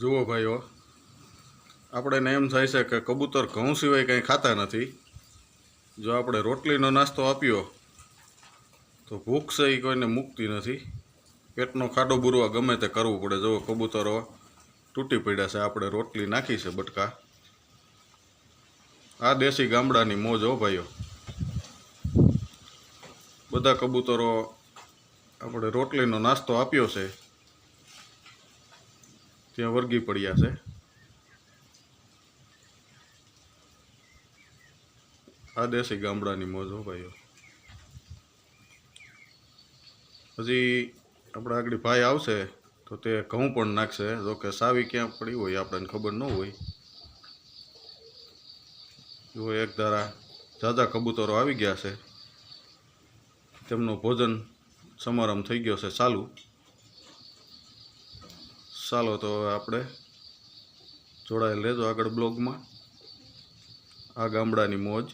જુઓ ભાઈઓ આપણેને એમ થાય છે કે કબૂતર ઘઉં સિવાય કંઈ ખાતા નથી. જો આપણે રોટલીનો નાસ્તો આપ્યો, તો ભૂખ છે એ કોઈને મૂકતી નથી. પેટનો ખાડો બુરવા ગમે તે કરવું પડે. જો કબૂતરો તૂટી પડ્યા છે. આપણે રોટલી નાખી છે બટકા. આ દેશી ગામડાની મોજ હો ભાઈઓ. બધા કબૂતરો આપણે રોટલીનો નાસ્તો આપ્યો છે. ત્યાં વર્ગી પડ્યા છે. આ દેશી ગામડાની મોજ હો ભાઈઓ. પછી આપણે આગળ ભાઈ આવશે તો તે ઘઉં પણ નાખશે. જો કે સાવી ક્યાં પડી હોય આપણને ખબર ન હોય. જો એક ધારા ઝાઝા કબૂતરો આવી ગયા છે. તેમનો ભોજન સમારંભ થઈ ગયો છે ચાલુ. ચાલો તો હવે આપણે જોડાયેલ રહેજો આગળ બ્લોગમાં. આ ગામડાની મોજ.